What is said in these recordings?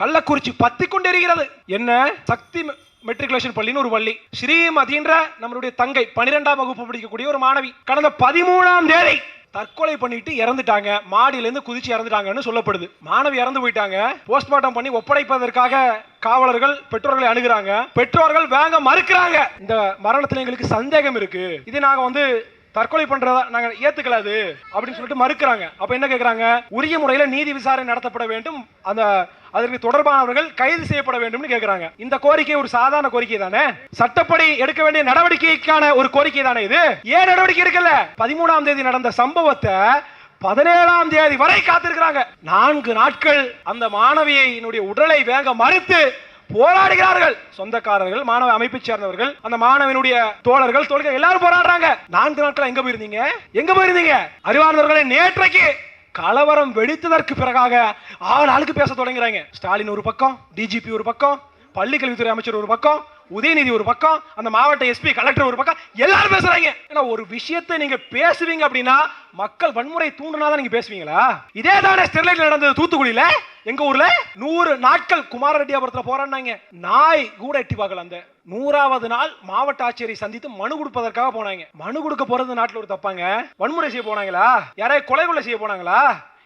கள்ளக்குறிச்சி பத்தி கொண்டிருக்கிறது என்ன? சக்தி மெட்ரிகுலேஷன் பள்ளின்னு ஒரு பள்ளி. ஸ்ரீமதின்ற நம்மளுடைய தங்கை பனிரெண்டாம் வகுப்பு படிக்கக்கூடிய ஒரு மாணவி கடந்த பதிமூணாம் தேதி தற்கொலை பண்ணிட்டு இறந்துட்டாங்க. மாடியில இருந்து குதிச்சு இறந்துட்டாங்கன்னு சொல்லப்படுது. மாணவி இறந்து போயிட்டாங்க. போஸ்ட்மார்ட்டம் பண்ணி ஒப்படைப்பதற்காக காவலர்கள் பெற்றோர்களை அணுகிறாங்க. பெற்றோர்கள் வேங்க மறுக்கிறாங்க. இந்த மரணத்துல எங்களுக்கு சந்தேகம் இருக்கு. இது நாங்க வந்து தற்கொலை பண்றதா நாங்க ஏத்துக்கலாது அப்படின்னு சொல்லிட்டு மறுக்கிறாங்க. அப்ப என்ன கேக்குறாங்க? உரிய முறையில நீதி விசாரணை நடத்தப்பட வேண்டும். அந்த அதற்கு தொடர்பானவர்கள் கைது செய்யப்பட வேண்டும்னு கேக்குறாங்க. இந்த கோரிக்கை ஒரு சாதாரண கோரிக்கை தானே? சட்டப்படி எடுக்க வேண்டிய நடவடிக்கைக்கான ஒரு கோரிக்கை தானே இது? ஏன் நடவடிக்கை எடுக்கல? பதிமூணாம் தேதி நடந்த சம்பவத்தை பதினேழாம் தேதி வரை காத்திருக்கிறாங்க. நான்கு நாட்கள் அந்த மாணவியினுடைய உடலை வேக மறுத்து போராடுகிறார்கள். சொந்தக்காரர்கள் மாணவ அமைப்பை சேர்ந்தவர்கள் அந்த மாணவனுடைய தோழர்கள் தோழர்கள் எல்லாரும் போராடுறாங்க. நான்கு நாட்கள் எங்க போயிருந்தீங்க? எங்க போயிருந்தீங்க? அறிவார்ந்தவர்களே நேற்றைக்கு கலவரம் வெடித்ததற்கு பிறகாக ஆள் ஆளுக்கு பேச தொடங்குறாங்க. ஸ்டாலின் ஒரு பக்கம் டிஜிபி ஒரு பக்கம் பள்ளிக்கல்வித்துறை அமைச்சர் ஒரு பக்கம் உதயநிதி ஒரு பக்கம் அந்த மாவட்ட எஸ்பி கலெக்டர் ஒரு பக்கம் எல்லாரும் பேசுறாங்க. ஏன்னா ஒரு விஷயத்தை நீங்க பேசுவீங்க அப்படின்னா மக்கள் வன்முறை தூண்டுனாதான் நீங்க பேசுவீங்களா? இதே தானே ஸ்டெர்லைட் நடந்தது தூத்துக்குடியில? எங்க ஊர்ல? நூறு நாட்கள் குமாரரெட்டியாபுரத்துல போராடினாங்க. நாய் கூட எட்டி பார்க்கல அந்த நூறாவது நாள் மாவட்ட ஆட்சியரை சந்தித்து மனு கொடுப்பதற்காக போனாங்க. மனு கொடுக்க போறது நாட்டுல ஒரு தப்பாங்க. வன்முறை செய்ய போனாங்களா? யாரையும் கொலை கொலை செய்ய போனாங்களா?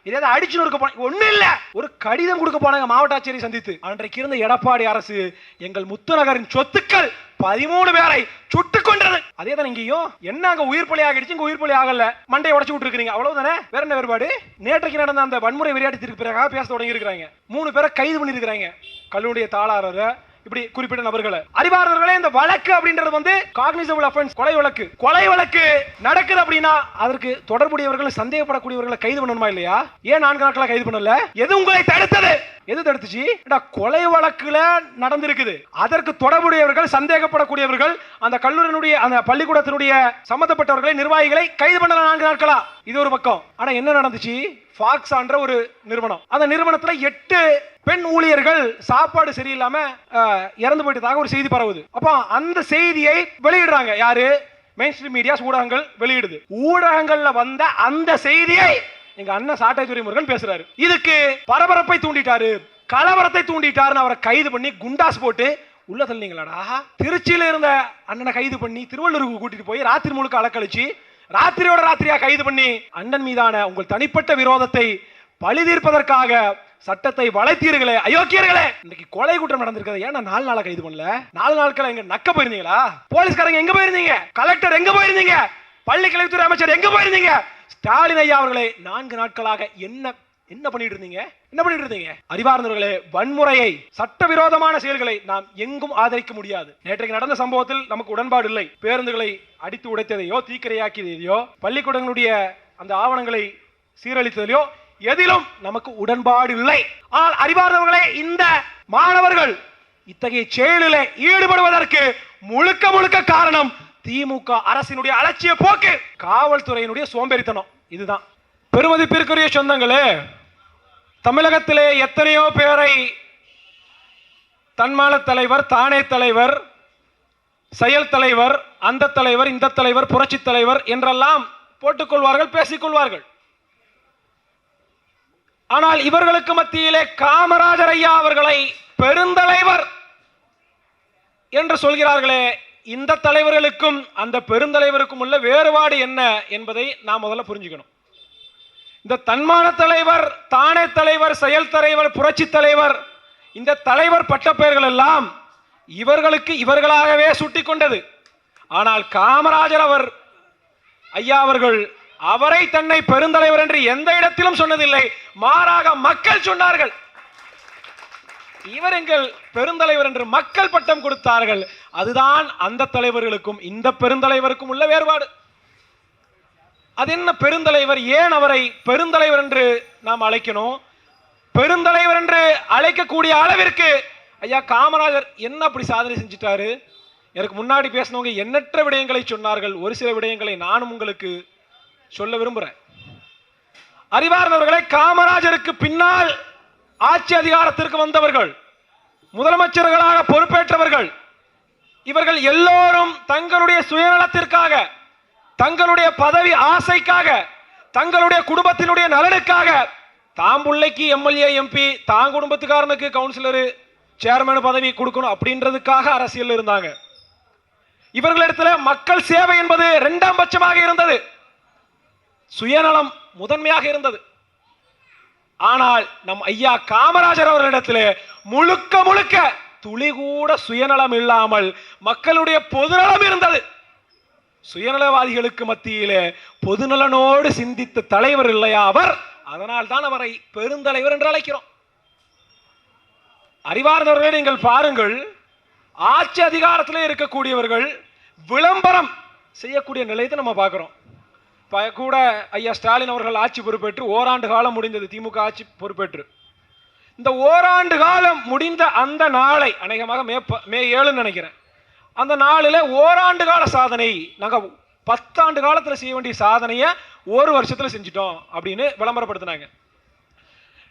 இதாவது அடிச்சு நொறுக்க போன ஒன்றும் இல்லை. ஒரு கடிதம் கொடுக்க போனாங்க மாவட்ட ஆட்சியரை சந்தித்து. அன்றைக்கு இருந்த எடப்பாடி அரசு எங்கள் முத்துநகரின் சொத்துக்கள் பதிமூணு பேரை சுட்டு கொண்டது அதே தான் இங்கேயும் என்ன அங்க உயிர் பலி ஆகிடுச்சு இங்க உயிர் பலி ஆகல. மண்டையை உடச்சு விட்டுருக்கீங்க அவ்வளவுதானே வேற என்ன வேறுபாடு? நேற்றைக்கு நடந்த அந்த வன்முறை விளையாட்டு பிறகாக பேச தொடங்கி இருக்கிறாங்க மூணு பேரை கைது பண்ணியிருக்கிறாங்க. கல்லூரிய தாளாரரை இப்படி குறிப்பிட்ட நபர்களை. அறிவாளர்களே இந்த வழக்கு அப்படின்றது வந்து காக்னிசபிள் அஃபென்ஸ் கொலை வழக்கு. கொலை வழக்கு நடக்குது அப்படின்னா அதற்கு தொடர்புடையவர்கள் சந்தேகப்படக்கூடியவர்களை கைது பண்ணணுமா இல்லையா? ஏன் நான்கு நாட்களாக கைது பண்ணல? எது உங்களை தடுத்தது? எது தடுத்துச்சு? கொலை வழக்குல நடந்திருக்குது. அதற்கு தொடர்புடையவர்கள் சந்தேகப்படக்கூடியவர்கள் அந்த கல்லூரியினுடைய அந்த பள்ளிக்கூடத்தினுடைய சம்பந்தப்பட்டவர்களை நிர்வாகிகளை கைது பண்ணல நான்கு நாட்களா? இது ஒரு பக்கம். ஆனா என்ன நடந்துச்சு? ஃபாக்ஸ் என்ற ஒரு நிறுவனம். அந்த நிறுவனத்துல எட்டு பெண் ஊழியர்கள் சாப்பாடு சரியில்லாம இறந்து போயிட்டதாக ஒரு செய்தி பரவுது. அப்போ அந்த செய்தியை வெளியிடுறாங்க. யாரு? மெயின் ஸ்ட்ரீம் மீடியாஸ் ஊடகங்கள் வெளியிடுது. ஊடகங்கள்ல வந்த அந்த செய்தியை எங்க அண்ணன் சாட்டை துரைமுருகன் பேசுறாரு. இதுக்கு பரபரப்பை தூண்டிட்டாரு. கலவரத்தை தூண்டிட்டாருன்னு அவரை கைது பண்ணி குண்டாஸ் போட்டு உள்ள தள்ளிங்களாடா திருச்சியில இருந்த அண்ணனை கைது பண்ணி திருவள்ளூருக்கு கூட்டிட்டு போய் ராத்திரி முழுக்க அலக்கழிச்சு ராத்திரியோட ராத்திரியா கைது பண்ணி அண்ணன் மீதான உங்கள் தனிப்பட்ட விரோதத்தை பழி தீர்ப்பதற்காக சட்டத்தை வளைத்தீர்களே அயோக்கியர்களே! இன்னைக்கு கொலை குற்றம் நடந்திருக்கிறது ஏன்னா நாலு நாளா கைது பண்ணல? நாலு நாட்கள் எங்க நக்க போயிருந்தீங்களா? போலீஸ்காரங்க எங்க போயிருந்தீங்க? கலெக்டர் எங்க போயிருந்தீங்க? பள்ளி கல்வித்துறை அமைச்சர் எங்க போயிருந்தீங்க? ஸ்டாலின் ஐயா அவர்களே நான்கு நாட்களாக என்ன என்ன பண்ணிட்டு இருந்தீங்க? என்ன பண்ணிட்டு இருந்தீங்க? அறிவார்ந்தவர்களே வன்முறையை சட்டவிரோதமான செயல்களை நாம் எங்கும் ஆதரிக்க முடியாது. நேற்றைக்கு நடந்த சம்பவத்தில் நமக்கு உடன்பாடு இல்லை. பேருந்துகளை அடித்து உடைத்ததையோ தீக்கிரையாக்கியதையோ பள்ளிக்கூடங்களுடைய அந்த ஆவணங்களை சீரழித்ததையோ எதிலும் நமக்கு உடன்பாடு இல்லை. ஆனால் அறிவார்ந்தவர்களே இந்த மாணவர்கள் இத்தகைய செயலிலே ஈடுபடுவதற்கு முழுக்க முழுக்க காரணம் திமுக அரசினுடைய அலட்சிய போக்கு. காவல்துறையினுடைய சோம்பேறித்தனம். இதுதான். பெருமதிப்பிற்குரிய சொந்தங்களே தமிழகத்திலே எத்தனையோ பேரை தன்மான தலைவர் தானே தலைவர் செயல் தலைவர் அந்த தலைவர் இந்த தலைவர் புரட்சி தலைவர் என்றெல்லாம் போட்டுக்கொள்வார்கள் பேசிக்கொள்வார்கள். ஆனால் இவர்களுக்கு மத்தியிலே காமராஜர் ஐயா அவர்களை பெருந்தலைவர் என்று சொல்கிறார்களே இந்த தலைவர்களுக்கும் அந்த பெருந்தலைவருக்கும் உள்ள வேறுபாடு என்ன என்பதை நாம் முதல்ல புரிஞ்சுக்கணும். இந்த தன்மான தலைவர் தானே தலைவர் செயல் தலைவர் புரட்சி தலைவர் இந்த தலைவர் பட்டப்பெயர்கள் எல்லாம் இவர்களுக்கு இவர்களாகவே சுட்டிக் கொண்டது. ஆனால் காமராஜர் அவர் ஐயா அவர்கள் அவரை தன்னை பெருந்தலைவர் என்று எந்த இடத்திலும் சொன்னதில்லை. மாறாக மக்கள் சொன்னார்கள். இவர் எங்கள் பெருந்தலைவர் என்று மக்கள் பட்டம் கொடுத்தார்கள். அதுதான் அந்த தலைவர்களுக்கும் இந்த பெருந்தலைவருக்கும் உள்ள வேறுபாடு. அது என்ன பெருந்தலைவர்? ஏன் அவரை பெருந்தலைவர் என்று நாம் அழைக்கணும்? பெருந்தலைவர் என்று அழைக்கக்கூடிய அளவிற்கு ஐயா காமராஜர் என்ன அப்படி சாதனை செஞ்சிட்டாரு? எனக்கு முன்னாடி பேசினவங்க எண்ணற்ற விடயங்களை சொன்னார்கள். ஒரு சில விடயங்களை நானும் உங்களுக்கு சொல்ல விரும்புகிறேன் அறிவார்ந்தவர்களை காமராஜருக்கு பின்னால் ஆட்சி அதிகாரத்திற்கு வந்தவர்கள் முதலமைச்சர்களாக பொறுப்பேற்றவர்கள் இவர்கள் எல்லோரும் தங்களுடைய சுயநலத்திற்காக தங்களுடைய பதவி ஆசைக்காக தங்களுடைய குடும்பத்தினுடைய நலனுக்காக தாம் பிள்ளைக்கு எம்எல்ஏ எம்பி தான் குடும்பத்துக்காரனுக்கு கவுன்சிலரு சேர்மன் பதவி கொடுக்கணும் அப்படின்றதுக்காக அரசியல் இருந்தாங்க. இவர்களிடத்துல மக்கள் சேவை என்பது இரண்டாம் பட்சமாக இருந்தது. சுயநலம் முதன்மையாக இருந்தது. ஆனால் நம் ஐயா காமராஜர் அவர்களிடத்தில் முழுக்க முழுக்க துளி கூட சுயநலம் இல்லாமல் மக்களுடைய பொதுநலம் இருந்தது. சுயநலவாதிகளுக்கு மத்தியிலே பொதுநலனோடு சிந்தித்த தலைவர் இல்லையா அவர்? அதனால் தான் அவரை பெருந்தலைவர் என்று அழைக்கிறோம். அறிவார்ந்தவர்களே நீங்கள் பாருங்கள். ஆட்சி அதிகாரத்தில் இருக்கக்கூடியவர்கள் விளம்பரம் செய்யக்கூடிய நிலையத்தை நம்ம பார்க்குறோம். கூட ஐயா ஸ்டாலின் அவர்கள் ஆட்சி பொறுப்பேற்று ஓராண்டு காலம் முடிந்தது. திமுக ஆட்சி பொறுப்பேற்று. இந்த ஓராண்டு காலம் முடிந்த அந்த நாளை அநேகமாக மே ப- மே ஏழுன்னு நினைக்கிறேன். அந்த நாளில் ஓராண்டு கால சாதனை நாங்கள் பத்தாண்டு காலத்தில் செய்ய வேண்டிய சாதனையை ஒரு வருஷத்தில் செஞ்சிட்டோம் அப்படின்னு விளம்பரப்படுத்தினாங்க.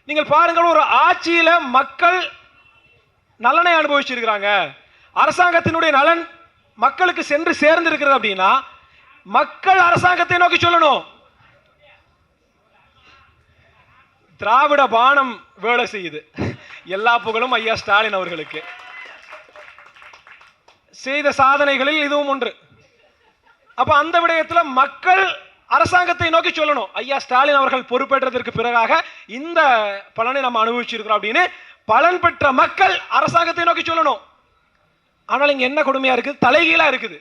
நீங்கள் பாருங்கள் ஒரு ஆட்சியில் மக்கள் நலனை அனுபவிச்சிருக்கிறாங்க. அரசாங்கத்தினுடைய நலன் மக்களுக்கு சென்று சேர்ந்திருக்கிறது அப்படின்னா மக்கள் அரசாங்கத்தை நோக்கி சொல்லணும். திராவிட பானம் வேலை செய்யுது. எல்லா புகழும் ஐயா ஸ்டாலின் அவர்களுக்கு. செய்த சாதனைகளில் இதுவும் ஒன்று. அப்ப அந்த விடயத்துல மக்கள் அரசாங்கத்தை நோக்கி சொல்லணும். ஐயா ஸ்டாலின் அவர்கள் பொறுப்பேற்றதற்கு பிறகாக இந்த பலனை நம்ம அனுபவிச்சிருக்கிறோம் அப்படின்னு பலன் பெற்ற மக்கள் அரசாங்கத்தை நோக்கி சொல்லணும். ஆனால் இங்க என்ன கொடுமையா இருக்குது? தலைகீழா இருக்குது.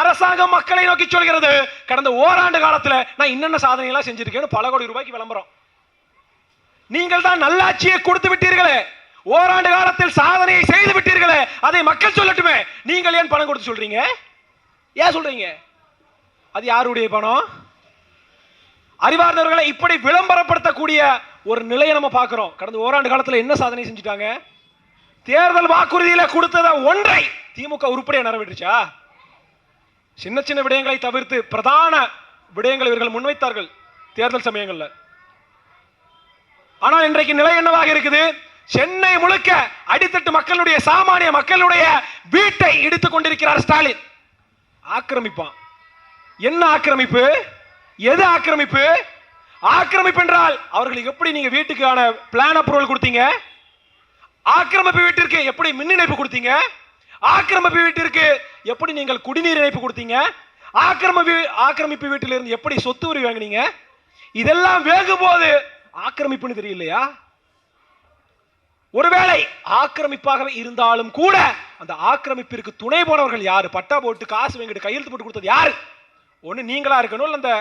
அரசாங்கம் மக்களை நோக்கி சொல்கிறது கடந்த ஓராண்டு காலத்துல நான் என்னென்ன சாதனைகளாக செஞ்சிருக்கேன்னு பல கோடி ரூபாய்க்கு விளம்பரம். நீங்கள் தான் நல்லாட்சியை கொடுத்து விட்டீர்களே. ஓராண்டு காலத்தில் சாதனையை செய்து விட்டீர்களே. அதை மக்கள் சொல்லட்டுமே. நீங்கள் ஏன் பணம் கொடுத்து சொல்றீங்க? ஏன் சொல்றீங்க? அது யாருடைய பணம்? அறிவார்ந்தவர்களை இப்படி விளம்பரப்படுத்தக்கூடிய ஒரு நிலையை நம்ம பார்க்குறோம். கடந்த ஓராண்டு காலத்தில் என்ன சாதனை செஞ்சுட்டாங்க? தேர்தல் வாக்குறுதியில் கொடுத்தத ஒன்றை திமுக உருப்படியா நிறைவேற்றுச்சா? சின்ன சின்ன விடயங்களை தவிர்த்து பிரதான விடயங்களை இவர்கள் முன்வைத்தார்கள் தேர்தல் சமயங்களில். ஆனால் இன்றைக்கு நிலை என்னவாக இருக்குது? சென்னை முழுக்க அடித்தட்டு மக்களுடைய சாமானிய மக்களுடைய வீட்டை இடித்துக் கொண்டிருக்கிறார் ஸ்டாலின். ஆக்கிரமிப்பான். என்ன ஆக்கிரமிப்பு? எது ஆக்கிரமிப்பு? ஆக்கிரமிப்பு என்றால் அவர்களுக்கு எப்படி நீங்க வீட்டுக்கான பிளான் அப்ரூவல் கொடுத்தீங்க? ஆக்கிரமிப்பு வீட்டிற்கு எப்படி மின் இணைப்பு கொடுத்தீங்க? ஆக்கிரமிப்பு வீட்டிற்கு எப்படி நீங்கள் குடிநீர் இணைப்பு கொடுத்தீங்க? ஆக்கிரமிப்பு ஆக்கிரமிப்பு வீட்டிலிருந்து எப்படி சொத்து வரி வாங்குனீங்க? இதெல்லாம் வேகும் போது ஆக்கிரமிப்புன்னு தெரியலையா? ஒருவேளை ஆக்கிரமிப்பாகவே இருந்தாலும் கூட அந்த ஆக்கிரமிப்பிற்கு துணை போனவர்கள் யாரு? பட்டா போட்டு காசு வாங்கிட்டு கையெழுத்து போட்டு கொடுத்தது யாரு? ஒண்ணு நீங்களா இருக்கணும் இல்லை அந்த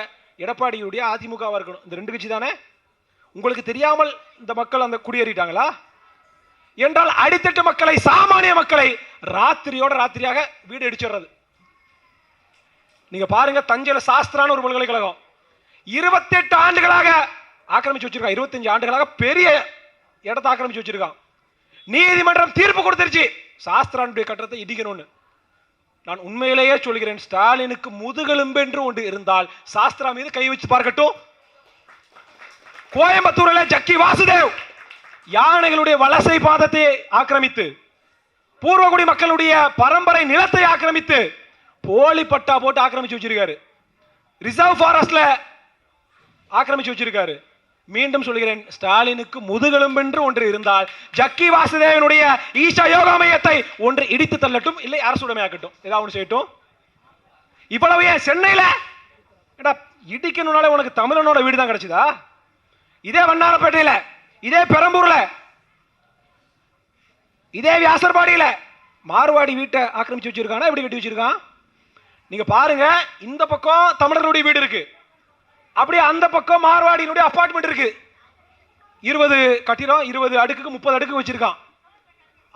எடப்பாடியுடைய அதிமுகவாக இருக்கணும்? இந்த ரெண்டு கட்சி தானே? உங்களுக்கு தெரியாமல் இந்த மக்கள் அந்த குடியேறிட்டாங்களா? என்றால் அடித்தட்டு மக்களை சாமானிய மக்களை ராத்திரியோட ராத்திரியாக வீடு இடிச்சிடுறது. நீங்க பாருங்க தஞ்சையில் சாஸ்திரான ஒரு பல்கலைக்கழகம். இருபத்தெட்டு ஆண்டுகளாக ஆக்கிரமிச்சு வச்சிருக்கான். இருபத்தஞ்சு ஆண்டுகளாக பெரிய இடத்தை ஆக்கிரமிச்சு வச்சிருக்கான். நீதிமன்றம் தீர்ப்பு கொடுத்துருச்சு. சாஸ்திரானுடைய கட்டத்தை இடிக்கணும்னு. நான் உண்மையிலேயே சொல்கிறேன் ஸ்டாலினுக்கு முதுகெலும்பு என்று ஒன்று இருந்தால் சாஸ்திரா மீது கை வச்சு பார்க்கட்டும். கோயம்புத்தூர்ல ஜக்கி வாசுதேவ் யானைகளுடைய வலசை பாதத்தை ஆக்கிரமித்து பூர்வகுடி மக்களுடைய பரம்பரை நிலத்தை ஆக்கிரமித்து போலி பட்டா போட்டு ஆக்கிரமிச்சு வச்சிருக்காரு. ரிசர்வ் ஃபாரஸ்ட்ல ஆக்கிரமிச்சு வச்சிருக்காரு. மீண்டும் சொல்கிறேன் ஸ்டாலினுக்கு முதுகெலும்பென்று ஒன்று இருந்தால் ஜக்கி வாசுதேவனுடைய ஈஷா யோகா மையத்தை ஒன்று இடித்து தள்ளட்டும் இல்லை அரசுடைமையாக்கட்டும் ஏதாவது ஒன்று செய்யட்டும். இவ்வளவு ஏன் சென்னையில? ஏடா இடிக்கணும்னாலே உனக்கு தமிழனோட வீடு தான் கிடைச்சதா? இதே வண்ணாரப்பேட்டையில இதே பெரம்பூர்ல இதே வியாசர்பாடியில மார்வாடி வீட்டை ஆக்கிரமிச்சு வச்சிருக்கானா? எப்படி கட்டி வச்சிருக்கான்? நீங்க பாருங்க இந்த பக்கம் தமிழர்களுடைய வீடு இருக்கு. அப்படியே அந்த பக்கம் மார்வாடியினுடைய அபார்ட்மெண்ட் இருக்கு. இருபது கட்டிடம் இருபது அடுக்குக்கு முப்பது அடுக்கு வச்சிருக்கான்.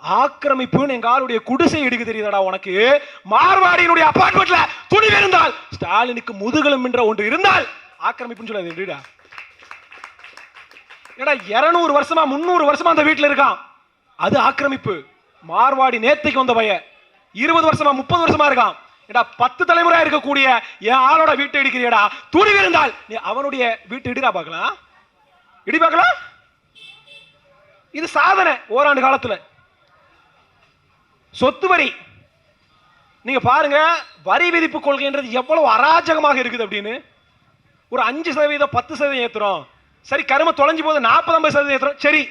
ஆக்கிரமிப்புன்னு எங்க ஆளுடைய குடிசை எடுக்க தெரியுதாடா உனக்கு? மார்வாடியினுடைய அப்பார்ட்மெண்ட்ல துணிவு இருந்தால் ஸ்டாலினுக்கு முதுகெலும் என்ற ஒன்று இருந்தால் ஆக்கிரமிப்புன்னு சொல்லாது எப்படிடா? ஏடா இருநூறு வருஷமா முந்நூறு வருஷமா அந்த வீட்டில் இருக்கான். அது ஆக்கிரமிப்பு. மார்வாடி நேத்தைக்கு வந்த பையன். இருபது வருஷமா முப்பது வருஷமா இருக்கான். ஏடா பத்து தலைமுறையா இருக்கக்கூடிய என் ஆளோட வீட்டை இடிக்கிறியடா. துணிவு இருந்தால் நீ அவனுடைய வீட்டை இடிடா பார்க்கலாம். இடி பார்க்கலாம். இது சாதனை ஓராண்டு காலத்துல. சொத்து வரி. நீங்க பாருங்க வரி விதிப்பு கொள்கைன்றது எவ்வளவு அராஜகமாக இருக்குது அப்படின்னு. ஒரு அஞ்சு சதவீதம் பத்து சதவீதம் ஏத்துறோம். சரி கரும தொலைஞ்சு போது நாற்பது ஐம்பது சதவீதம் ஏத்துறோம். சரி.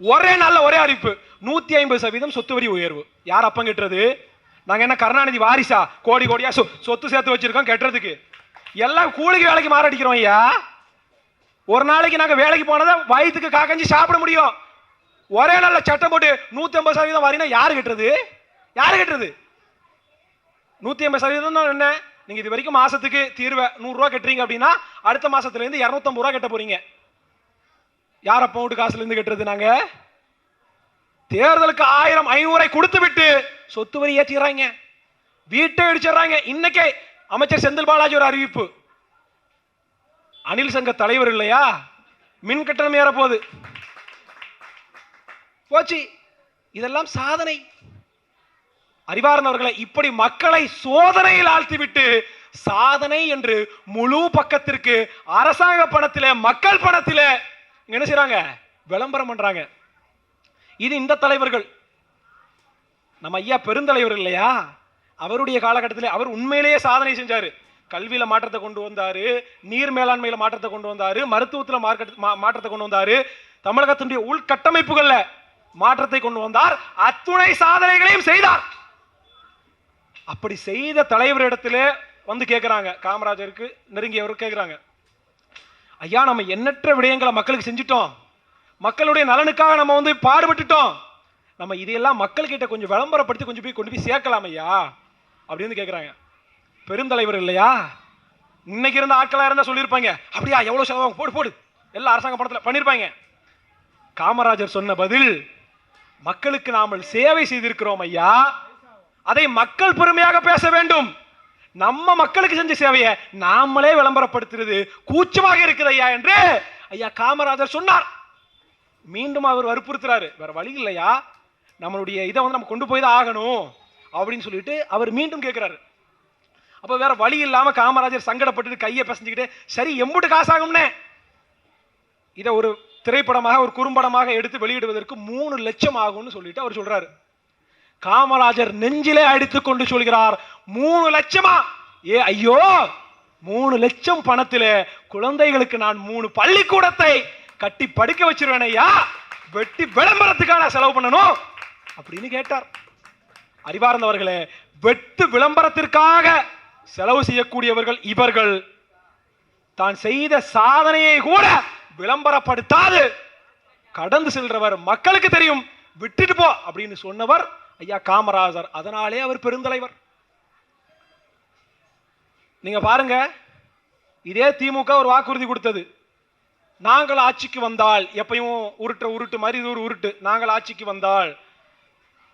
ஒரே நாள்ல ஒரே அறிவிப்பு. நூத்தி ஐம்பது சதவீதம் சொத்து வரி உயர்வு. யார் அப்பம் நாங்கள் என்ன கருணாநிதி வாரிசா? கோடி கோடியா சொ- சொத்து சேர்த்து வச்சுருக்கோம் கெட்டுறதுக்கு. எல்லாம் கூலிக்கு வேலைக்கு மாறடிக்கிறோம் ஐயா. ஒரு நாளைக்கு நாங்கள் வேலைக்கு போனதான் வயிற்றுக்கு காக்கஞ்சி சாப்பிட முடியும். ஒரே நாளில் சட்டம் போட்டு நூற்றி ஐம்பது சதவீதம் வாரினா யார் கட்டுறது? யார் கட்டுறது? நூற்றி ஐம்பது சதவீதம் தான் என்ன? நீங்கள் இது வரைக்கும் மாதத்துக்கு தீர்வை நூறுரூவா கட்டுறீங்க அப்படின்னா அடுத்த மாதத்துலேருந்து இரநூத்தம்பது ரூபா கட்ட போறீங்க. யார் அப்போ வீட்டு காசுலேருந்து கட்டுறது நாங்கள் தேர்தலுக்கு ஆயிரம் ஐநூறை கொடுத்து விட்டு சொத்து வரி ஏற்றிடுறாங்க வீட்டை இடிச்சிடுறாங்க. இன்னைக்கே அமைச்சர் செந்தில் பாலாஜி ஒரு அறிவிப்பு. அனில் சங்க தலைவர் இல்லையா? மின் கட்டணம் ஏற போகுது போச்சு. இதெல்லாம் சாதனை. அறிவார்ந்தவர்களை இப்படி மக்களை சோதனையில் ஆழ்த்திவிட்டு சாதனை என்று முழு பக்கத்திற்கு அரசாங்க பணத்திலே மக்கள் பணத்திலே என்ன செய்றாங்க? விளம்பரம் பண்றாங்க. இது இந்த தலைவர்கள். நம்ம ஐயா பெருந்தலைவர் இல்லையா? அவருடைய காலகட்டத்தில் அவர் உண்மையிலேயே சாதனை செஞ்சார். கல்வியில் மாற்றத்தை கொண்டு வந்தார் நீர் மேலாண்மையில் மாற்றத்தை கொண்டு வந்தார் மருத்துவத்தில் மார்க்கெட் மா- மாற்றத்தை கொண்டு வந்தார். தமிழகத்தினுடைய உள்கட்டமைப்புகளில் மாற்றத்தை கொண்டு வந்தார் அத்துணை சாதனைகளையும் செய்தார். அப்படி செய்த தலைவரிடத்திலே வந்து கேட்குறாங்க காமராஜருக்கு நெருங்கியவர் கேட்குறாங்க ஐயா நம்ம எண்ணற்ற விடயங்களை மக்களுக்கு செஞ்சிட்டோம். மக்களுடைய நலனுக்காக நம்ம வந்து பாடுபட்டுட்டோம். நம்ம இதையெல்லாம் மக்கள்கிட்ட கொஞ்சம் விளம்பரப்படுத்தி கொஞ்சம் போய் கொண்டு போய் சேர்க்கலாம் ஐயா அப்படின்னு கேட்குறாங்க பெருந்தலைவர் இல்லையா? இன்னைக்கு இருந்த ஆட்களாக இருந்தால் சொல்லியிருப்பாங்க. அப்படியா எவ்வளோ செலவாகும்? போடு போடு. எல்லாம் அரசாங்க பணத்தில் பண்ணியிருப்பாங்க. காமராஜர் சொன்ன பதில் மக்களுக்கு நாமல் சேவை செய்திருக்கிறோம் ஐயா. அதை மக்கள் பெருமையாக பேச வேண்டும். நம்ம மக்களுக்கு செஞ்ச சேவையை நாமளே விளம்பரப்படுத்துறது கூச்சமாக இருக்குது ஐயா என்று ஐயா காமராஜர் சொன்னார். மீண்டும் அவர் வற்புறுத்துறாரு. வேற வழி இல்லையா? நம்மளுடைய இதை வந்து நம்ம கொண்டு போய் தான் ஆகணும் அப்படின்னு சொல்லிட்டு அவர் மீண்டும் கேட்குறாரு அப்போ வேற வழி இல்லாமல் காமராஜர் சங்கடப்பட்டு கையை பசஞ்சுக்கிட்டு சரி எம்புட்டு காசாகும்னே. இதை ஒரு திரைப்படமாக ஒரு குறும்படமாக எடுத்து வெளியிடுவதற்கு மூணு லட்சம் ஆகும்னு சொல்லிட்டு அவர் சொல்றாரு. காமராஜர் நெஞ்சிலே அடித்துக் கொண்டு சொல்கிறார் மூணு லட்சமா? ஏ ஐயோ! மூணு லட்சம் பணத்தில் குழந்தைகளுக்கு நான் மூணு பள்ளிக்கூடத்தை கட்டி படிக்க வச்சிருவேன் ஐயா. வெட்டி விளம்பரத்துக்காக நான் செலவு பண்ணணும். அப்படின்னு கேட்டார். அறிவார்ந்தவர்களே வெட்டு விளம்பரத்திற்காக செலவு செய்யக்கூடியவர்கள் இவர்கள். தான் செய்த சாதனையை கூட விளம்பரப்படுத்தாது. கடந்து செல்றவர் மக்களுக்கு தெரியும். விட்டுட்டு போ அப்படின்னு சொன்னவர் ஐயா காமராஜர். அதனாலே அவர் பெருந்தலைவர். நீங்க பாருங்க இதே திமுக ஒரு வாக்குறுதி கொடுத்தது. நாங்கள் ஆட்சிக்கு வந்தால் எப்பயும் உருட்டு உருட்டு மாதிரி இது ஒரு உருட்டு. நாங்கள் ஆட்சிக்கு வந்தால்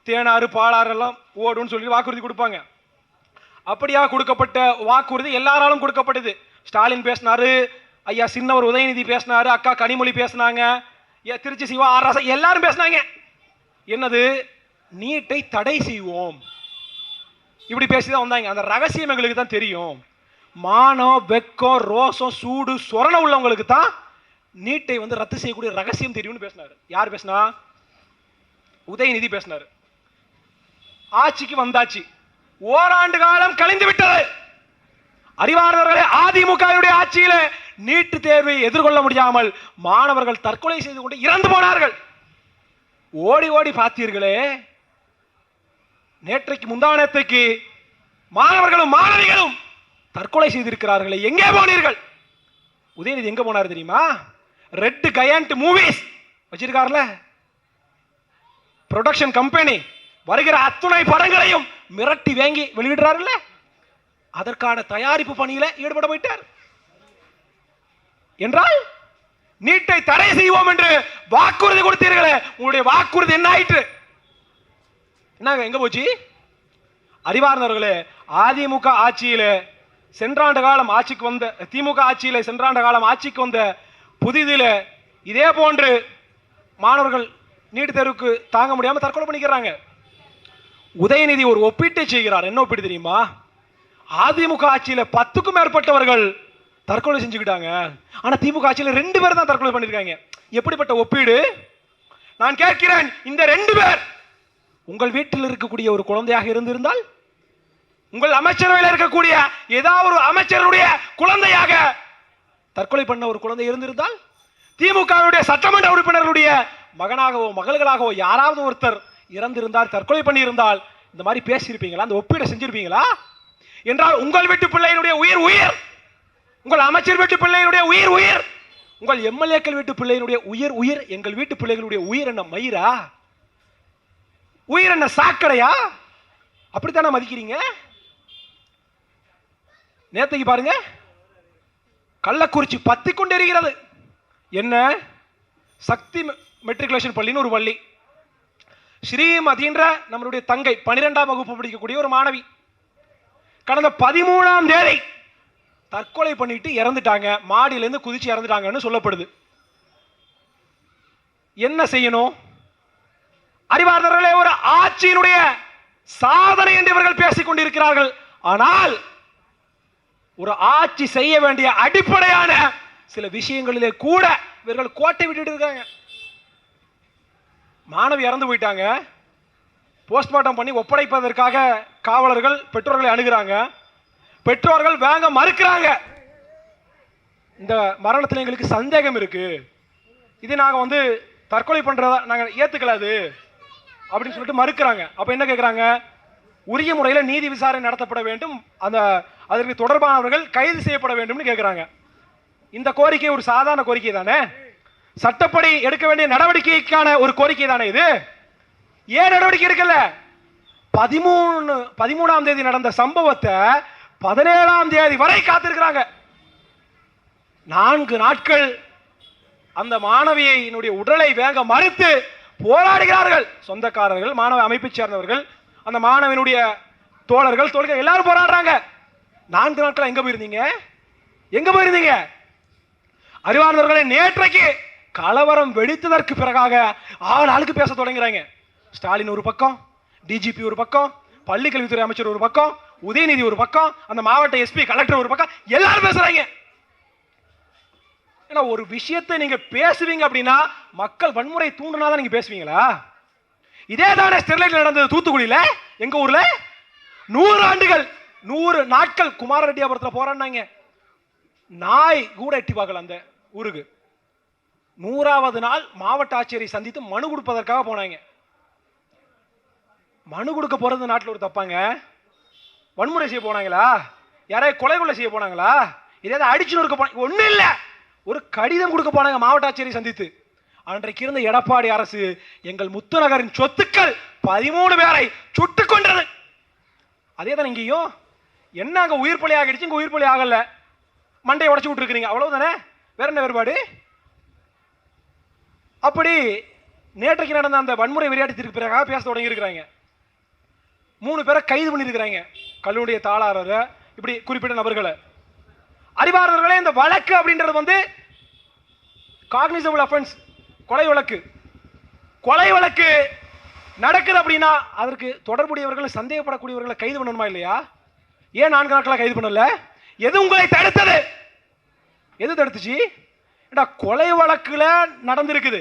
தேனாறு பாலாறு எல்லாம் ஓடும்னு சொல்லி வாக்குறுதி கொடுப்பாங்க. அப்படியா கொடுக்கப்பட்ட வாக்குறுதி எல்லாராலும் கொடுக்கப்பட்டது. ஸ்டாலின் பேசினாரு ஐயா சின்னவர் உதயநிதி பேசினாரு அக்கா கனிமொழி பேசினாங்க திருச்சி சிவா ஆராசா எல்லாரும் பேசினாங்க. என்னது? நீட்டை தடை செய்வோம். இப்படி பேசி தான் வந்தாங்க. அந்த ரகசியம் எங்களுக்கு தான் தெரியும். மானம் வெக்கம் ரோசம் சூடு சொரணம் உள்ளவங்களுக்கு தான் நீட்டை வந்து ரத்து செய்யக்கூடிய ரகசியம் தெரியும்னு பேசினாரு. யார் பேசினா? உதயநிதி பேசினாரு. ஆட்சிக்கு வந்தாச்சு. ஓராண்டு காலம் கழிந்து விட்டது. அறிவார்ந்தவர்களே அதிமுகவுடைய ஆட்சியில நீட்டு தேர்வை எதிர்கொள்ள முடியாமல் மாணவர்கள் தற்கொலை செய்து கொண்டு இறந்து போனார்கள். ஓடி ஓடி பார்த்தீர்களே நேற்றைக்கு முந்தானத்தைக்கு மாணவர்களும் மாணவிகளும் தற்கொலை செய்திருக்கிறார்களே எங்கே போனீர்கள்? உதயநிதி எங்க போனார் தெரியுமா? ரெட் கயண்ட் மூவிஸ் வச்சிருக்காருல. ப்ரொடக்ஷன் கம்பெனி வருகிற அத்துணை படங்களையும் மிரட்டி வாங்கி வெளியிடுறாருல்ல? அதற்கான தயாரிப்பு பணியில ஈடுபட போயிட்டார். என்றால் நீட்டை தடை செய்வோம் என்று வாக்குறுதி கொடுத்தீர்களே உங்களுடைய வாக்குறுதி என்ன ஆயிற்று? என்னங்க எங்க போச்சு? அறிவார்ந்தவர்களே அதிமுக ஆட்சியில சென்றாண்டு காலம் ஆட்சிக்கு வந்த திமுக ஆட்சியில சென்றாண்டு காலம் ஆட்சிக்கு வந்த புதிதில இதே போன்று மாணவர்கள் நீட் தேர்வுக்கு தாங்க முடியாம தற்கொலை பண்ணிக்கிறாங்க. உதயநிதி ஒரு ஒப்பீட்டை செய்கிறார். என்ன ஒப்பீடு தெரியுமா? அதிமுக ஆட்சியில் பத்துக்கும் மேற்பட்டவர்கள் தற்கொலை செஞ்சுக்கிட்டாங்க. ஆனால் திமுக ஆட்சியில் ரெண்டு பேர் தான் தற்கொலை பண்ணியிருக்காங்க. எப்படிப்பட்ட ஒப்பீடு? நான் கேட்கிறேன் இந்த ரெண்டு பேர் உங்கள் வீட்டில் இருக்கக்கூடிய ஒரு குழந்தையாக இருந்திருந்தால் உங்கள் அமைச்சரவையில் இருக்கக்கூடிய ஏதாவது ஒரு அமைச்சருடைய குழந்தையாக தற்கொலை பண்ண ஒரு குழந்தை இருந்திருந்தால் திமுகவுடைய சட்டமன்ற உறுப்பினர்களுடைய மகனாகவோ மகள்களாகவோ யாராவது ஒருத்தர் இறந்திருந்தால் தற்கொலை பண்ணியிருந்தால் இந்த மாதிரி பேசியிருப்பீங்களா? அந்த ஒப்பீடை செஞ்சிருப்பீங்களா? என்றால் உங்கள் வீட்டு பிள்ளையினுடைய உயிர் உயிர்! உங்கள் அமைச்சர் வீட்டு பிள்ளையினுடைய உயிர் உயிர்! உங்கள் எம்எல்ஏக்கள் வீட்டு பிள்ளையினுடைய உயிர் உயிர்! எங்கள் வீட்டு பிள்ளைகளுடைய உயிர் என்ன மயிரா? உயிர் என்ன சாக்கடையா? அப்படித்தானே மதிக்கிறீங்க? நேத்தைக்கு பாருங்க. கள்ளக்குறிச்சி பத்தி கொண்டிருக்கிறது என்ன? சக்தி மெட்ரிகுலேஷன் பள்ளின்னு ஒரு பள்ளி. ஸ்ரீமதின்ற நம்மளுடைய தங்கை பனிரெண்டாம் வகுப்பு படிக்கக்கூடிய ஒரு மாணவி. கடந்த பதிமூணாம் தேதி தற்கொலை பண்ணிட்டு இறந்துட்டாங்க. மாடியிலேருந்து குதிச்சு இறந்துட்டாங்கன்னு சொல்லப்படுது. என்ன செய்யணும்? அறிவார்ந்தவர்களே ஒரு ஆட்சியினுடைய சாதனை என்று இவர்கள் பேசிக் கொண்டிருக்கிறார்கள். ஆனால் ஒரு ஆட்சி செய்ய வேண்டிய அடிப்படையான சில விஷயங்களிலே கூட இவர்கள் கோட்டை விட்டுட்டு இருக்காங்க. மாணவி இறந்து போயிட்டாங்க. போஸ்ட்மார்ட்டம் பண்ணி ஒப்படைப்பதற்காக காவலர்கள் பெற்றோர்களை அணுகிறாங்க. பெற்றோர்கள் வாங்க மறுக்கிறாங்க. இந்த மரணத்தில் எங்களுக்கு சந்தேகம் இருக்கு. இது நாங்கள் வந்து தற்கொலை பண்ணுறதா நாங்கள் ஏற்றுக்கலாது அது. அப்படின்னு சொல்லிட்டு மறுக்கிறாங்க. அப்போ என்ன கேட்குறாங்க உரிய முறையில் நீதி விசாரணை நடத்தப்பட வேண்டும். அந்த அதற்கு தொடர்பானவர்கள் கைது செய்யப்பட வேண்டும்னு கேட்குறாங்க இந்த கோரிக்கை ஒரு சாதாரண கோரிக்கை தானே? சட்டப்படி எடுக்க வேண்டிய நடவடிக்கைக்கான ஒரு கோரிக்கை தானே இது? ஏன் நடவடிக்கை எடுக்கல? பதிமூணு பதிமூணாம் தேதி நடந்த சம்பவத்தை பதினேழாம் தேதி வரை காத்திருக்கிறாங்க. நான்கு நாட்கள் அந்த மாணவியினுடைய உடலை வேக மறுத்து போராடுகிறார்கள். சொந்தக்காரர்கள் மாணவ அமைப்பை சேர்ந்தவர்கள் அந்த மாணவனுடைய தோழர்கள் தோழர்கள் எல்லாரும் போராடுறாங்க. நான்கு நாட்கள் எங்க போயிருந்தீங்க? எங்க போயிருந்தீங்க? அறிவார்ந்தவர்களை நேற்றைக்கு கலவரம் வெடித்ததற்கு பிறகாக ஆள் ஆளுக்கு பேச தொடங்குறாங்க. ஸ்டாலின் ஒரு பக்கம் டிஜிபி ஒரு பக்கம் பள்ளி கல்வித்துறை அமைச்சர் ஒரு பக்கம் உதயநிதி ஒரு பக்கம் அந்த மாவட்ட எஸ்பி கலெக்டர் ஒரு பக்கம் எல்லாரும் பேசுறாங்க. ஏன்னா ஒரு விஷயத்தை நீங்க பேசுவீங்க அப்படின்னா மக்கள் வன்முறை தூண்டுனா தான் நீங்க பேசுவீங்களா? இதே தானே ஸ்டெர்லைட் நடந்தது தூத்துக்குடியில எங்க ஊர்ல? நூறு ஆண்டுகள் நூறு நாட்கள் குமாரரெட்டியாபுரத்தில் போராடினாங்க. நாய் கூட எட்டி பார்க்கல அந்த ஊருக்கு. நூறாவது நாள் மாவட்ட ஆட்சியரை சந்தித்து மனு கொடுப்பதற்காக போனாங்க. மனு கொடுக்க போகிறது நாட்டில் ஒரு தப்பாங்க. வன்முறை செய்ய போனாங்களா? யாரையும் கொலை கொலை செய்ய போனாங்களா? இதை அடிச்சு நொறுக்க போனாங்க ஒன்றும் இல்லை. ஒரு கடிதம் கொடுக்க போனாங்க மாவட்ட ஆட்சியரை சந்தித்து. அன்றைக்கு இருந்த எடப்பாடி அரசு எங்கள் முத்துநகரின் சொத்துக்கள் பதிமூணு பேரை சுட்டு கொன்றது. அதே தான் இங்கேயும்? என்ன அங்கே உயிர் பலி ஆகிடுச்சு இங்கே உயிர் பலி ஆகலை. மண்டையை உடச்சி அவ்வளோ அவ்வளவுதானே? வேற என்ன வேறுபாடு? அப்படி நேற்றைக்கு நடந்த அந்த வன்முறை விளையாட்டுத்திற்கு பிறகாக பேச தொடங்கி இருக்கிறாங்க மூணு பேரை கைது பண்ணியிருக்கிறாங்க. கல்லூரிய தாளாரரை இப்படி குறிப்பிட்ட நபர்களை. அறிவாளர்களே இந்த வழக்கு அப்படின்றது வந்து காக்னிசபிள் அஃபென்ஸ் கொலை வழக்கு. கொலை வழக்கு நடக்குது அப்படின்னா அதற்கு தொடர்புடையவர்கள் சந்தேகப்படக்கூடியவர்களை கைது பண்ணணுமா இல்லையா? ஏன் நான்கு நாட்களாக கைது பண்ணல? எது உங்களை தடுத்தது? எது தடுத்துச்சு? கொலை வழக்குல நடந்திருக்குது.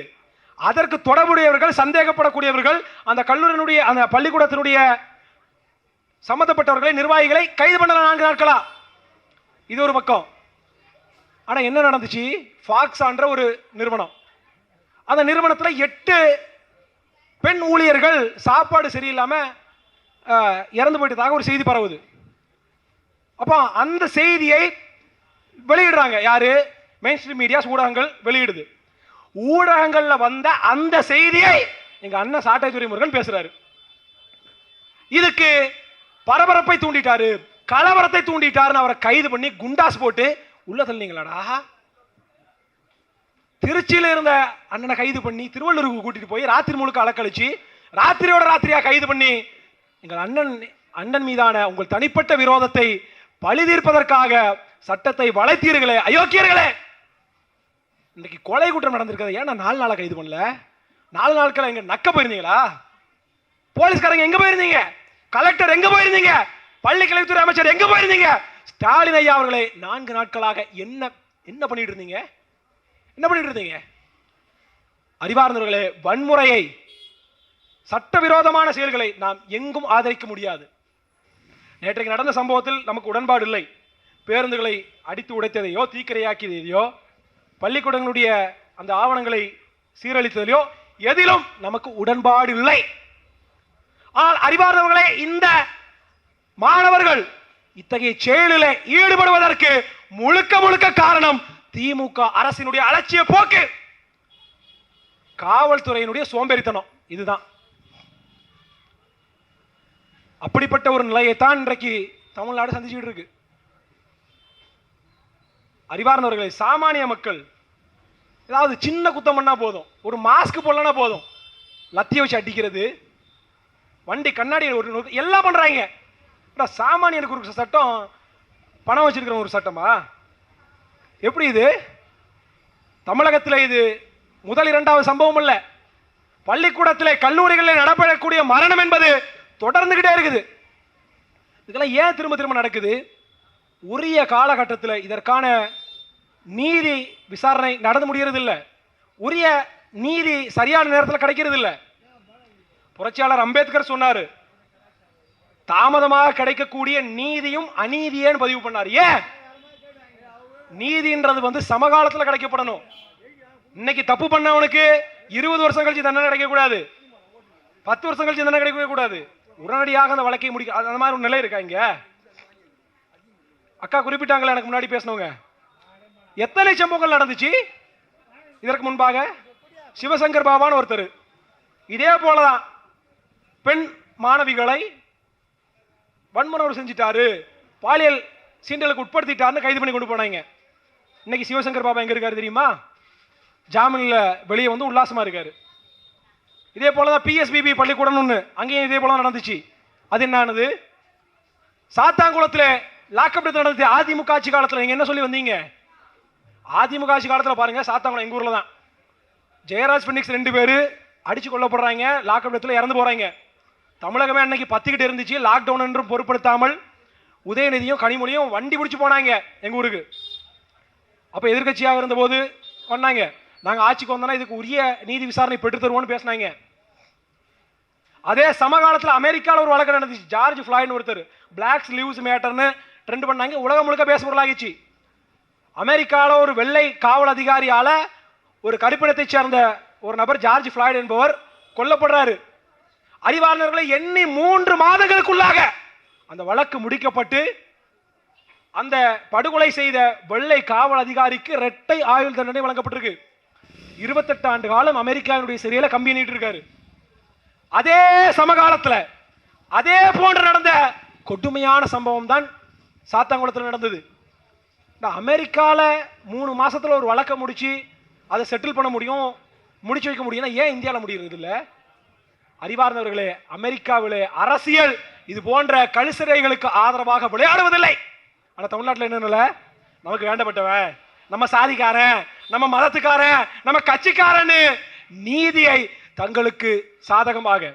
அதற்கு தொடர்புடையவர்கள் சந்தேகப்படக்கூடியவர்கள் அந்த கல்லூரியினுடைய அந்த பள்ளிக்கூடத்தினுடைய சம்பந்தப்பட்டவர்களை நிர்வாகிகளை கைது பண்ணல நான்கு நாட்களா? இது ஒரு பக்கம். ஆனால் என்ன நடந்துச்சு? ஃபாக்ஸான்ற ஒரு நிறுவனம். அந்த நிறுவனத்தில் எட்டு பெண் ஊழியர்கள் சாப்பாடு சரியில்லாமல் இறந்து போயிட்டதாக ஒரு செய்தி பரவுது. அப்போ அந்த செய்தியை வெளியிடுறாங்க. யாரு? மெயின் ஸ்ட்ரீம் மீடியாஸ் ஊடகங்கள் வெளியிடுது. ஊடகங்கள்ல வந்த அந்த செய்தியை எங்கள் அண்ணன் சாட்டை முருகன் பேசுறாரு. இதுக்கு பரபரப்பை தூண்டிட்டாரு கலவரத்தை தூண்டிட்டாருன்னு அவரை கைது பண்ணி குண்டாஸ் போட்டு உள்ள தள்ளிங்களாடா திருச்சியில் இருந்த அண்ணனை கைது பண்ணி திருவள்ளூருக்கு கூட்டிட்டு போய் ராத்திரி முழுக்க அலக்கழிச்சு ராத்திரியோட ராத்திரியா கைது பண்ணி எங்கள் அண்ணன் அண்ணன் மீதான உங்கள் தனிப்பட்ட விரோதத்தை பழி தீர்ப்பதற்காக சட்டத்தை வளைத்தீர்களே அயோக்கியர்களே! இன்னைக்கு கொலை குற்றம் நடந்திருக்கிறது ஏன் நான் நாலு நாளாக கைது பண்ணல? நாலு நாட்கள் எங்கே நக்க போயிருந்தீங்களா? போலீஸ்காரங்க எங்கே போயிருந்தீங்க? கலெக்டர் எங்கே போயிருந்தீங்க? பள்ளி கல்வித்துறை அமைச்சர் எங்கே போயிருந்தீங்க? ஸ்டாலின் ஐயா அவர்களை நான்கு நாட்களாக என்ன என்ன பண்ணிட்டு இருந்தீங்க? என்ன பண்ணிட்டு இருந்தீங்க? அறிவார்ந்தவர்களே வன்முறையை சட்டவிரோதமான செயல்களை நாம் எங்கும் ஆதரிக்க முடியாது. நேற்றைக்கு நடந்த சம்பவத்தில் நமக்கு உடன்பாடு இல்லை. பேருந்துகளை அடித்து உடைத்ததையோ தீக்கிரையாக்கியதையோ பள்ளிக்கூடங்களுடைய அந்த ஆவணங்களை சீரழித்ததிலோ எதிலும் நமக்கு உடன்பாடு இல்லை ஆனால் அறிவார்ந்தவர்களே இந்த மாணவர்கள் இத்தகைய செயலில் ஈடுபடுவதற்கு முழுக்க முழுக்க காரணம் திமுக அரசினுடைய அலட்சிய போக்கு. காவல்துறையினுடைய சோம்பேறித்தனம் இதுதான். அப்படிப்பட்ட ஒரு நிலையை தான் இன்றைக்கு தமிழ்நாடு சந்திச்சுட்டு இருக்கு. அறிவார்ந்தவர்களை சாமானிய மக்கள் ஏதாவது சின்ன குத்தம் பண்ணால் போதும். ஒரு மாஸ்க் போடலனா போதும். லத்திய வச்சு அடிக்கிறது வண்டி கண்ணாடி ஒரு எல்லாம் பண்ணுறாங்க ஆனால் சாமானியனுக்கு ஒரு சட்டம் பணம் வச்சிருக்கிற ஒரு சட்டமா? எப்படி இது? தமிழகத்தில் இது முதல் இரண்டாவது சம்பவம் இல்லை பள்ளிக்கூடத்தில் கல்லூரிகளில் நடைபெறக்கூடிய மரணம் என்பது தொடர்ந்துக்கிட்டே இருக்குது. இதெல்லாம் ஏன் திரும்ப திரும்ப நடக்குது? உரிய காலகட்டத்தில் இதற்கான நீதி விசாரணை நடந்து முடியறது உரிய நீதி சரியான நேரத்தில் கிடைக்கிறதில்ல. புரட்சியாளர் அம்பேத்கர் சொன்னார் தாமதமாக கிடைக்கக்கூடிய நீதியும் அநீதியேன்னு பதிவு பண்ணார். ஏன்? நீதின்றது வந்து சமகாலத்தில் கிடைக்கப்படணும். இன்னைக்கு தப்பு பண்ணவனுக்கு இருபது வருஷம் கழிச்சு தண்டனை கிடைக்கக்கூடாது. பத்து வருஷம் கழிச்சு தண்டனை கிடைக்கவே கூடாது. உடனடியாக அந்த வழக்கை முடிக்க அது- அந்த மாதிரி ஒரு நிலை இருக்கா இங்கே? அக்கா குறிப்பிட்டாங்களே எனக்கு முன்னாடி பேசினவங்க. எத்தனை சம்பவங்கள் நடந்துச்சு? இதற்கு முன்பாக சிவசங்கர் பாபான்னு ஒருத்தர். இதே போலதான் பெண் மாணவிகளை வன்முறை செஞ்சிட்டாரு. பாலியல் சீண்டலுக்கு உட்படுத்திட்டாருன்னு கைது பண்ணி கொண்டு போனாங்க. இன்னைக்கு சிவசங்கர் பாபா எங்கே இருக்காரு தெரியுமா? ஜாமீனில் வெளியே வந்து உல்லாசமாக இருக்காரு. இதே போல தான் பிஎஸ்பிபி பள்ளிக்கூடம்னு ஒன்று அங்கேயும் இதே போல தான் நடந்துச்சு. அது என்னானது? சாத்தாங்குளத்தில் லாக்அப் டெத் நடந்துச்சு அதிமுக ஆட்சி காலத்தில் நீங்கள் என்ன சொல்லி வந்தீங்க? அதிமுக ஆட்சி காலத்தில் பாருங்க சாத்தாங்குளம் எங்கள் ஊரில் தான். ஜெயராஜ் பெண்ணிக்ஸ் ரெண்டு பேர் அடிச்சு கொல்லப்படுறாங்க லாக்அப் டெத்தில் இறந்து போகிறாங்க தமிழகமே அன்னைக்கு பத்திக்கிட்டு இருந்துச்சு லாக்டவுன் என்றும் பொருட்படுத்தாமல் உதயநிதியும் கனிமொழியும் வண்டி பிடிச்சி போனாங்க எங்க ஊருக்கு. அப்போ எதிர்க்கட்சியாக இருந்தபோது பண்ணாங்க. நாங்கள் ஆட்சிக்கு வந்தோம்னா இதுக்கு உரிய நீதி விசாரணை பெற்று தருவோம்னு பேசினாங்க. அதே சமகாலத்தில் அமெரிக்காவில் ஒரு வழக்கு நடந்துச்சு ஜார்ஜ் ஃபிளாய்னு ஒருத்தர். பிளாக்ஸ் லீவ்ஸ் மேட்டர்னு ட்ரெண்ட் பண்ணாங்க உலகம் முழுக்க பேச பொருளாகிச்சு அமெரிக்காவில் ஒரு வெள்ளை காவல் அதிகாரியால் ஒரு கருப்பினத்தைச் சேர்ந்த ஒரு நபர் ஜார்ஜ் ஃபிளாய்டு என்பவர் கொல்லப்படுறாரு. அறிவாளர்களை எண்ணி மூன்று மாதங்களுக்குள்ளாக அந்த வழக்கு முடிக்கப்பட்டு அந்த படுகொலை செய்த வெள்ளை காவல் அதிகாரிக்கு இரட்டை ஆயுள் தண்டனை வழங்கப்பட்டிருக்கு. இருபத்தெட்டு ஆண்டு காலம் அமெரிக்காவினுடைய சிறையில் கம்பி நீட்டு இருக்காரு. அதே சமகாலத்தில் அதே போன்று நடந்த கொடுமையான சம்பவம் தான் சாத்தாங்குளத்தில் நடந்தது. இந்த அமெரிக்காவில் மூணு மாதத்தில் ஒரு வழக்கை முடித்து அதை செட்டில் பண்ண முடியும் முடிச்சு வைக்க முடியும்னா ஏன் இந்தியாவில் முடிகிறது இல்லை? அறிவார்ந்தவர்களே அமெரிக்காவிலே அரசியல் இது போன்ற கழுசிறைகளுக்கு ஆதரவாக விளையாடுவதில்லை. ஆனால் தமிழ்நாட்டில் என்னன்னு நமக்கு வேண்டப்பட்டவன் நம்ம சாதிக்காரன் நம்ம மதத்துக்காரன் நம்ம கட்சிக்காரன்னு நீதியை தங்களுக்கு சாதகமாக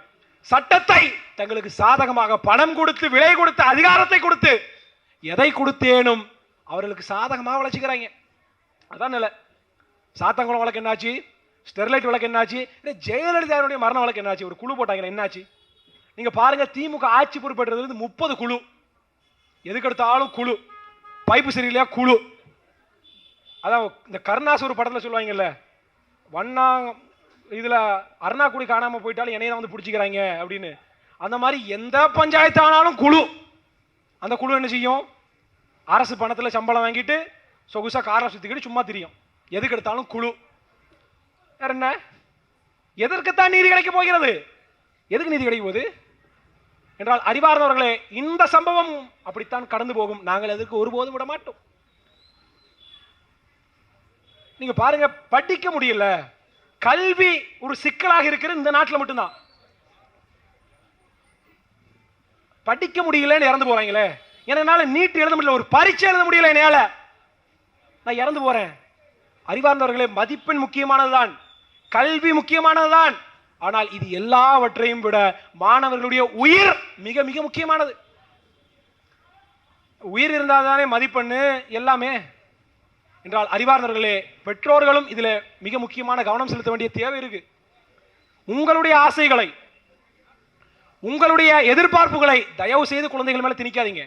சட்டத்தை தங்களுக்கு சாதகமாக பணம் கொடுத்து விலை கொடுத்து அதிகாரத்தை கொடுத்து எதை கொடுத்தேனும் அவர்களுக்கு சாதகமாக வளர்ச்சிக்கிறாங்க அதான் நிலை. சாத்தாங்குளம் வழக்கு என்னாச்சு? ஸ்டெர்லைட் வழக்கு என்னாச்சு? இல்லை ஜெயலலிதாவுடைய மரண வழக்கு என்னாச்சு? ஒரு குழு போட்டாங்க என்னாச்சு? நீங்கள் பாருங்க திமுக ஆட்சி பொறுப்பேற்றது முப்பது குழு. எதுக்கெடுத்தாலும் குழு. பைப்பு சரியில்லையா? குழு. அதான் இந்த கருணாசு ஒரு படத்தில் சொல்லுவாங்கல்ல வண்ணா இதில் அருணாக்குடி காணாமல் போயிட்டாலும் என்னைய தான் வந்து பிடிச்சிக்கிறாங்க அப்படின்னு. அந்த மாதிரி எந்த பஞ்சாயத்தானாலும் குழு. அந்த குழு என்ன செய்யும்? அரசு பணத்தில் சம்பளம் வாங்கிட்டு சொகுசாக காரில் சுற்றிக்கிட்டு சும்மா தெரியும். எதுக்கு எடுத்தாலும் குழு. வேற என்ன? எதற்குத்தான் நீதி கிடைக்க போகிறது? எதுக்கு நீதி கிடைக்க போகுது? என்றால் அறிவார்ந்தவர்களே இந்த சம்பவம் அப்படித்தான் கடந்து போகும். நாங்கள் எதற்கு ஒருபோதும் விட மாட்டோம். நீங்க பாருங்க படிக்க முடியல. கல்வி ஒரு சிக்கலாக இருக்கிற இந்த நாட்டில் மட்டும்தான். படிக்க முடியலன்னு இறந்து போறாங்களே. என்னால் நீட் எழுத முடியல ஒரு பரீட்சை எழுத முடியல என்னால். நான் இறந்து போறேன். அறிவார்ந்தவர்களே மதிப்பெண் முக்கியமானதுதான். கல்வி முக்கியமானதுதான். ஆனால் இது எல்லாவற்றையும் விட மாணவர்களுடைய உயிர் மிக மிக முக்கியமானது. உயிர் இருந்தால் தானே மதிப்பெண்ணு? எல்லாமே. என்றால் அறிவார்ந்தவர்களே பெற்றோர்களும் இதில் மிக முக்கியமான கவனம் செலுத்த வேண்டிய தேவை இருக்கு. உங்களுடைய ஆசைகளை உங்களுடைய எதிர்பார்ப்புகளை தயவு செய்து குழந்தைகள் மேலே திணிக்காதீங்க.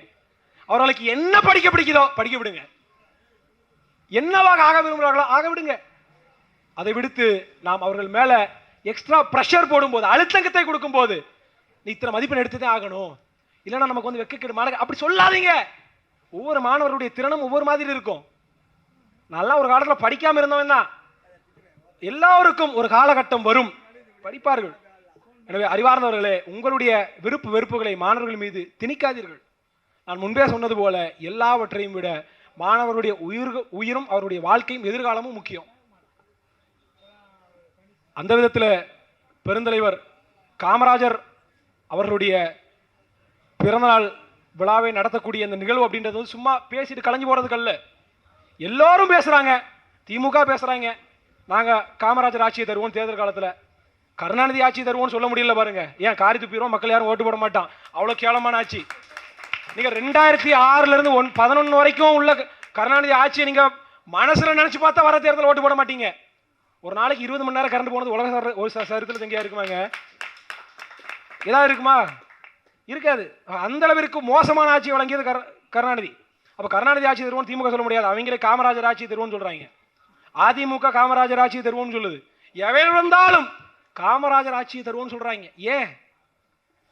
அவர்களுக்கு என்ன படிக்க பிடிக்குதோ படிக்க விடுங்க. என்னவாக ஆக விரும்புகிறார்களோ ஆக விடுங்க. அதை விடுத்து நாம் அவர்கள் மேலே எக்ஸ்ட்ரா ப்ரெஷர் போடும்போது அழுத்தங்கத்தை கொடுக்கும்போது நீ இத்தனை மதிப்பெண் எடுத்துதான் ஆகணும். இல்லைன்னா நமக்கு வந்து வெக்கக்கெடு மாணக அப்படி சொல்லாதீங்க. ஒவ்வொரு மாணவருடைய திறனும் ஒவ்வொரு மாதிரி இருக்கும். நல்லா ஒரு காலத்தில் படிக்காமல் இருந்தவன் தான். எல்லாருக்கும் ஒரு காலகட்டம் வரும். படிப்பார்கள். எனவே அறிவார்ந்தவர்களே உங்களுடைய விருப்பு வெறுப்புகளை மாணவர்கள் மீது திணிக்காதீர்கள். நான் முன்பே சொன்னது போல எல்லாவற்றையும் விட மாணவருடைய உயிர் உயிரும் அவருடைய வாழ்க்கையும் எதிர்காலமும் முக்கியம். அந்த விதத்தில் பெருந்தலைவர் காமராஜர் அவர்களுடைய பிறந்தநாள் விழாவை நடத்தக்கூடிய இந்த நிகழ்வு அப்படின்றது வந்து சும்மா பேசிட்டு கலைஞ்சு போகிறதுக்கு அல்ல எல்லாரும் பேசுகிறாங்க திமுக பேசுகிறாங்க நாங்கள் காமராஜர் ஆட்சியை தருவோம் தேர்தல் காலத்துல. கருணாநிதி ஆட்சி தருவோம்னு சொல்ல முடியல பாருங்க. ஏன் காரி துப்பிடுவோம் மக்கள் யாரும் ஓட்டு போட மாட்டான். அவ்வளோ கேவலமான ஆட்சி. நீங்கள் ரெண்டாயிரத்தி ஆறுலேருந்து ஒன் பதினொன்று வரைக்கும் உள்ள கருணாநிதி ஆட்சியை நீங்கள் மனசில் நினச்சி பார்த்தா வர தேர்தல் ஓட்டு போட மாட்டீங்க. ஒரு நாளைக்கு இருபது மணி நேரம் கரண்ட் போனது உலக சர- ஒரு ச- சரித்திரத்துல எங்கேயா இருக்குமாங்க? ஏதாவது இருக்குமா? இருக்காது. அந்த அளவிற்கு மோசமான ஆட்சி வழங்கியது கரு- கருணாநிதி. அப்போ கருணாநிதி ஆட்சி தருவோம் திமுக சொல்ல முடியாது. அவங்களே காமராஜர் ஆட்சி தருவோம்னு சொல்கிறாங்க அதிமுக காமராஜர் ஆட்சி தருவோம்னு சொல்லுது. எவை வந்தாலும் காமராஜர் ஆட்சியை தருவோம்னு சொல்றாங்க. ஏன்?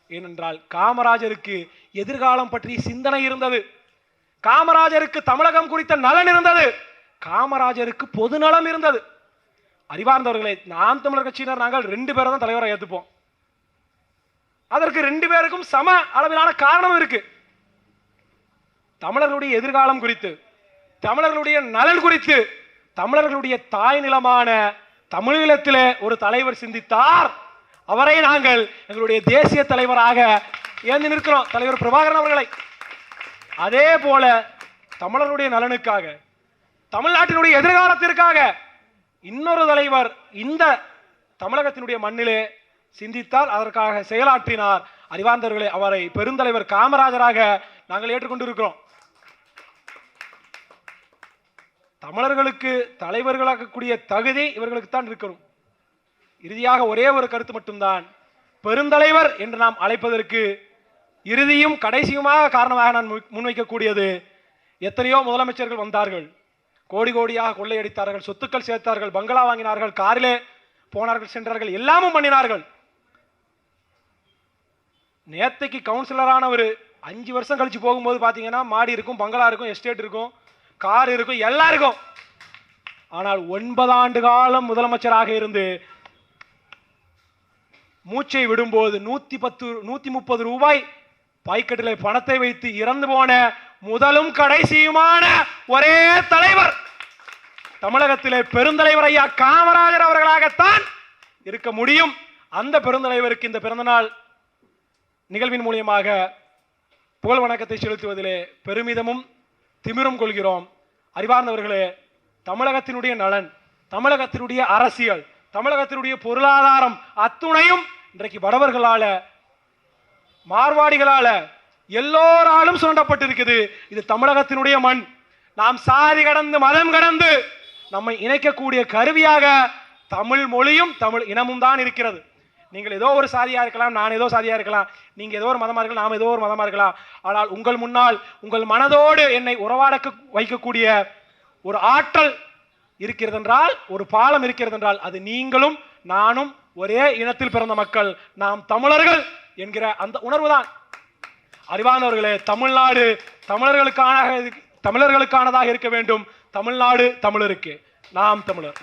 ஏனென்றால் காமராஜருக்கு எதிர்காலம் பற்றி சிந்தனை இருந்தது. காமராஜருக்கு தமிழகம் குறித்த நலன் இருந்தது. காமராஜருக்கு பொதுநலம் இருந்தது. அறிவார்ந்தவர்களே நாம் தமிழர் கட்சியினர் நாங்கள் ரெண்டு பேரை தான் தலைவரை ஏத்துப்போம். அதற்கு ரெண்டு பேருக்கும் சம அளவிலான காரணம் இருக்கு. தமிழர்களுடைய எதிர்காலம் குறித்து தமிழர்களுடைய நலன் குறித்து தமிழர்களுடைய தாய் நிலமான தமிழீழத்தில் ஒரு தலைவர் சிந்தித்தார். அவரை நாங்கள் எங்களுடைய தேசிய தலைவராக ஏந்தி நிற்கிறோம். தலைவர் பிரபாகரன் அவர்களை. அதே போல தமிழருடைய நலனுக்காக தமிழ்நாட்டினுடைய எதிர்காலத்திற்காக இன்னொரு தலைவர் இந்த தமிழகத்தினுடைய மண்ணிலே சிந்தித்தால் அதற்காக செயலாற்றினார் அறிவார்ந்தவர்களே அவரை பெருந்தலைவர் காமராஜராக நாங்கள் ஏற்றுக்கொண்டிருக்கிறோம். தமிழர்களுக்கு தலைவர்களாகக்கூடிய தகுதி இவர்களுக்கு தான் இருக்கணும். இறுதியாக ஒரே ஒரு கருத்து மட்டும்தான். பெருந்தலைவர் என்று நாம் அழைப்பதற்கு இறுதியும் கடைசியுமாக காரணமாக நான் முன்- முன்வைக்கக்கூடியது எத்தனையோ முதலமைச்சர்கள் வந்தார்கள். கோடி கோடியாக கொள்ளையடித்தார்கள் சொத்துக்கள் சேர்த்தார்கள் பங்களா வாங்கினார்கள் காரிலே போனார்கள் சென்றார்கள் எல்லாமும் பண்ணினார்கள். நேத்தைக்கு கவுன்சிலரான ஒரு அஞ்சு வருஷம் கழிச்சு போகும்போது பார்த்தீங்கன்னா மாடி இருக்கும் பங்களா இருக்கும் எஸ்டேட் இருக்கும். கார் இருக்கும் எல்லாருக்கும் ஆனால் ஒன்பது ஆண்டு காலம் முதலமைச்சராக இருந்து மூச்சை விடும்போது நூத்தி பத்து நூத்தி முப்பது ரூபாய் பாய்க்கட்டிலே பணத்தை வைத்து இறந்து போன முதலும் கடைசியுமான ஒரே தலைவர். தமிழகத்திலே பெருந்தலைவர் ஐயா காமராஜர் அவர்களாகத்தான் இருக்க முடியும். அந்த பெருந்தலைவருக்கு இந்த பிறந்தநாள் நிகழ்வின் மூலியமாக புகழ் வணக்கத்தை செலுத்துவதிலே பெருமிதமும் திமிரும் கொள்கிறோம். அறிவார்ந்தவர்களே தமிழகத்தினுடைய நலன் தமிழகத்தினுடைய அரசியல் தமிழகத்தினுடைய பொருளாதாரம் அத்துணையும் இன்றைக்கு வடவர்களால மார்வாடிகளால எல்லோராலும் சுரண்டப்பட்டிருக்குது. இது தமிழகத்தினுடைய மண். நாம் சாதி கடந்து மதம் கடந்து நம்மை இணைக்கக்கூடிய கருவியாக தமிழ் மொழியும் தமிழ் இனமும் தான் இருக்கிறது. நீங்கள் ஏதோ ஒரு சாதியாக இருக்கலாம் நான் ஏதோ சாதியாக இருக்கலாம் நீங்கள் ஏதோ ஒரு மதமாக இருக்கலாம் நாம் ஏதோ ஒரு மதமாக இருக்கலாம். ஆனால் உங்கள் முன்னால் உங்கள் மனதோடு என்னை உறவாடக்க வைக்கக்கூடிய ஒரு ஆற்றல் இருக்கிறது என்றால் ஒரு பாலம் இருக்கிறது என்றால் அது நீங்களும் நானும் ஒரே இனத்தில் பிறந்த மக்கள் நாம் தமிழர்கள் என்கிற அந்த உணர்வு தான் அறிவானவர்களே தமிழ்நாடு தமிழர்களுக்கான தமிழர்களுக்கானதாக இருக்க வேண்டும். தமிழ்நாடு தமிழருக்கு. நாம் தமிழர்.